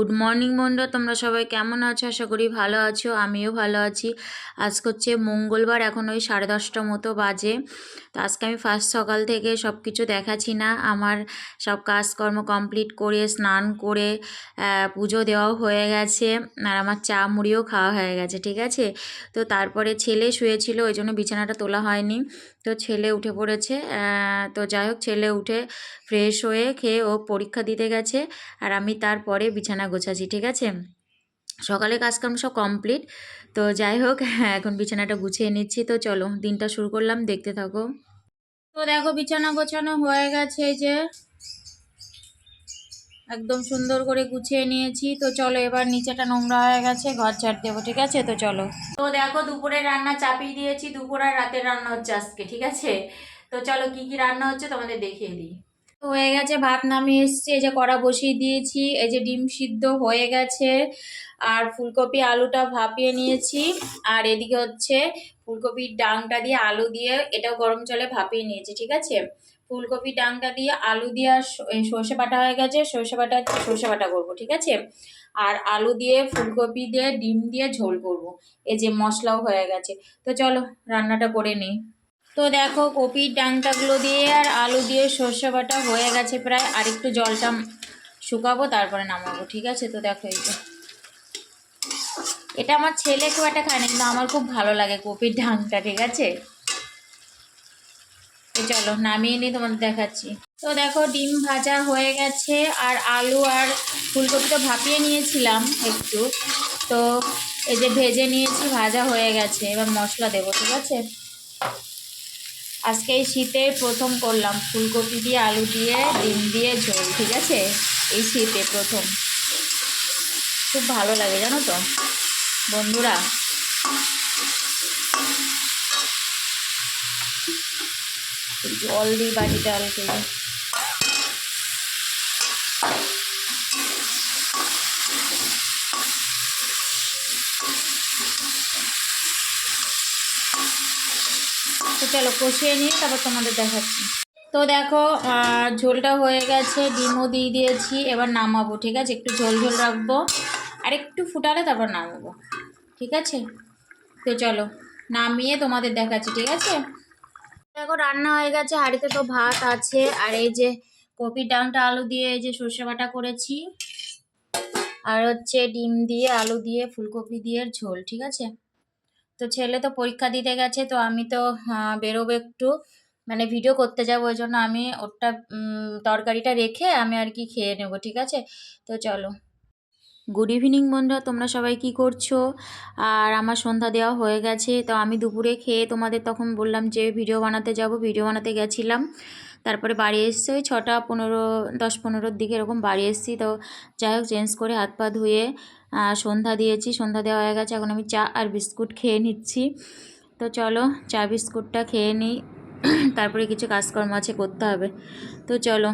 Good morning বন্ধু। তোমরা সবাই কেমন আছো? আশা করি ভালো আছো, আমিও ভালো আছি। আজকে হচ্ছে মঙ্গলবার, এখন ওই সাড়ে দশটা মতো বাজে। তো আজকে আমি ফার্স্ট সকাল থেকে সব কিছু দেখাচ্ছি না। আমার সব কাজকর্ম কমপ্লিট করে, স্নান করে পুজো দেওয়াও হয়ে গেছে। আর আমার চা মুড়িও খাওয়া হয়ে গেছে, ঠিক আছে? তো তারপরে ছেলে শুয়েছিল, ওই জন্য বিছানাটা তোলা হয়নি। তো ছেলে উঠে পড়েছে। তো যাই হোক, ছেলে উঠে ফ্রেশ হয়ে খেয়ে ও পরীক্ষা দিতে গেছে আর আমি তারপরে বিছানা গোছাছি ঠিক আছে? সকালে কাজকর্ম সব কমপ্লিট তো যাই হোক এখন বিছানাটা গুছিয়ে নিচ্ছি। তো চলো, দিনটা শুরু করলাম, দেখতে থাকো। তো দেখো, বিছানা গোছানো হয়ে গেছে যে। একদম সুন্দর করে গুছিয়ে নিয়েছি। তো চলো এবার নিচেটা নোংরা হয়ে গেছে, ঘর ছাড় দেবো, ঠিক আছে? তো চলো। তো দেখো, দুপুরে রান্না চাপিয়ে দিয়েছি, দুপুর আর রাতের রান্না হচ্ছে আজকে, ঠিক আছে? তো চলো, কি কি রান্না হচ্ছে তোমাদের দেখিয়ে দিই। তো হয়ে গেছে, ভাত নামিয়ে এসছি, এই যে কড়া বসিয়ে দিয়েছি, এই যে ডিম সিদ্ধ হয়ে গেছে, আর ফুলকপি আলুটা ভাপিয়ে নিয়েছি, আর এদিকে হচ্ছে ফুলকপির ডাংটা দিয়ে আলু দিয়ে এটাও গরম জলে ভাপিয়ে নিয়েছি, ঠিক আছে? ফুলকপি, ডাংটা দিয়ে আলু দিয়ে সর্ষে বাটা হয়ে গেছে। সর্ষে বাটা সর্ষে বাটা করব, ঠিক আছে? আর আলু দিয়ে, ফুলকপি দিয়ে, ডিম দিয়ে ঝোল করব। এই যে মশলাও হয়ে গেছে। তো চলো, রান্নাটা করে নিই। তো দেখো, কপির ডাংটাগুলো দিয়ে আর আলু দিয়ে সর্ষে বাটা হয়ে গেছে প্রায়। আর একটু জলটা শুকাবো, তারপরে নামাবো, ঠিক আছে? তো দেখো এই যে। এটা আমার ছেলে খুব একটা খায় না, কিন্তু আমার খুব ভালো লাগে কপির ডাংটা, ঠিক আছে? তো চলো নামিয়ে নিয়ে তোমাদের দেখাচ্ছি। তো দেখো, ডিম ভাজা হয়ে গেছে, আর আলু আর ফুলকপি তো ভাপিয়ে নিয়েছিলাম একটু। তো এই যে ভেজে নিয়েছি, ভাজা হয়ে গেছে। এবার মশলা দেবো, ঠিক আছে? আজকে এই শীতে প্রথম করলাম ফুলকপি দিয়ে আলু দিয়ে, ডিম দিয়ে ঝোল, ঠিক আছে? এই শীতে প্রথম। খুব ভালো লাগে, জানো তো? বন্ধুরা। জল দিই বাটিটা অল্প করে। তো চলো কষিয়ে নিয়ে তারপর তোমাদের দেখাচ্ছি। তো দেখো ঝোলটা হয়ে গেছে, ডিমও দিয়ে দিয়েছি, এবার নামাবো, ঠিক আছে? একটু ঝোল ঝোল রাখব, আর একটু ফুটালে তারপর নামাবো, ঠিক আছে? তো চলো, নামিয়ে তোমাদের দেখাচ্ছি, ঠিক আছে? দেখো, রান্না হয়ে গেছে। হাঁড়িতে তো ভাত আছে। আর এই যে কপির ডাংটা আলু দিয়ে এই যে সর্ষে বাটা করেছি। আর হচ্ছে ডিম দিয়ে, আলু দিয়ে, ফুলকপি দিয়ে, ঝোল, ঠিক আছে? তো ছেলে তো পরীক্ষা দিতে গেছে, তো আমি তো বেরোবো একটু। মানে ভিডিও করতে যাব, ওই জন্য আমি ওটা তরকারিটা রেখে আমি আর কি খেয়ে নেব, ঠিক আছে? তো চলো। গুড ইভিনিং বন্ধুরা, তোমরা সবাই কি করছ? আর আমার সন্ধ্যা দেওয়া হয়ে গেছে, তো আমি দুপুরে খেয়ে তোমাদের তখন বললাম যে ভিডিও বানাতে যাব। ভিডিও বানাতে গেছিলাম, তারপরে বাড়ি এসছি, ওই ছটা পনেরো, দশ পনেরোর দিকে এরকম বাড়ি এসছি, তো যাই হোক চেঞ্জ করে হাত পা ধুয়ে সন্ধ্যা দিয়েছি, সন্ধ্যা দেওয়া হয়ে গেছে, এখন আমি চা আর বিস্কুট খেয়ে নিচ্ছি। তো চলো, চা, বিস্কুটটা খেয়ে নিই, তারপরে কিছু কাজকর্ম আছে, করতে হবে। তো চলো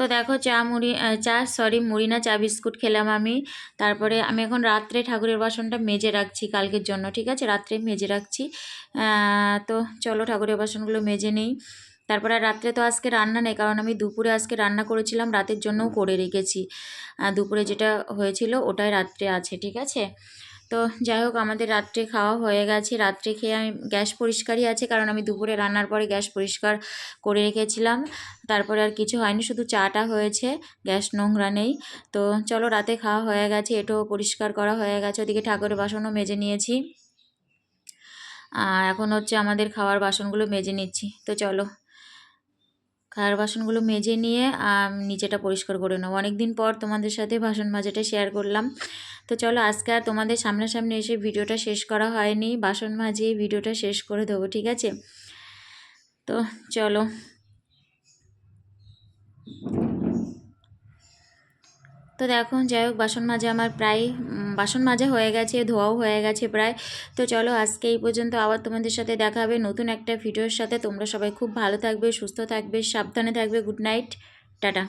তো দেখো চা মুড়ি চা সরি মুড়ি না চা বিস্কুট খেলাম আমি। তারপরে আমি এখন রাত্রে ঠাকুরের বাসনটা মেজে রাখছি কালকের জন্য, ঠিক আছে? রাত্রে মেজে রাখছি। তো চলো ঠাকুরের বাসনগুলো মেজে নেই। তারপরে রাত্রে তো আজকে রান্না নেই, কারণ আমি দুপুরে আজকে রান্না করেছিলাম, রাতের জন্যও করে রেখেছি। দুপুরে যেটা হয়েছিল ওটাই রাত্রে আছে, ঠিক আছে? তো যাই হোক, আমাদের রাত্রে খাওয়া হয়ে গেছে। রাত্রে খেয়ে আমি গ্যাস পরিষ্কারই আছে, কারণ আমি দুপুরে রান্নার পরে গ্যাস পরিষ্কার করে রেখেছিলাম। তারপরে আর কিছু হয়নি, শুধু চাটা হয়েছে, গ্যাস নোংরা নেই। তো চলো, রাতে খাওয়া হয়ে গেছে এটাও পরিষ্কার করা হয়ে গেছে। ওদিকে ঠাকুরের বাসনও মেজে নিয়েছি। আর এখন হচ্ছে আমাদের খাওয়ার বাসনগুলো মেজে নিচ্ছি। তো চলো। খাওয়ার বাসনগুলো মেজে নিয়ে নিচেটা পরিষ্কার করে নেব। অনেক দিন পর তোমাদের সাথে বাসন মাজাটা শেয়ার করলাম। তো চলো, আজকে আর তোমাদের সামনাসামনি এসে ভিডিওটা শেষ করা হয়নি। বাসন মাজিয়ে ভিডিওটা শেষ করে দেবো, ঠিক আছে? তো চলো। তো দেখো, যাই হোক, বাসন মাজা আমার প্রায় বাসন মাজা হয়ে গেছে, ধোয়াও হয়ে গেছে প্রায়। তো চলো আজকে এই পর্যন্ত আবার তোমাদের সাথে দেখা হবে নতুন একটা ভিডিওর সাথে। তোমরা সবাই খুব ভালো থাকবে, সুস্থ থাকবে, সাবধানে থাকবে। Good night, tata.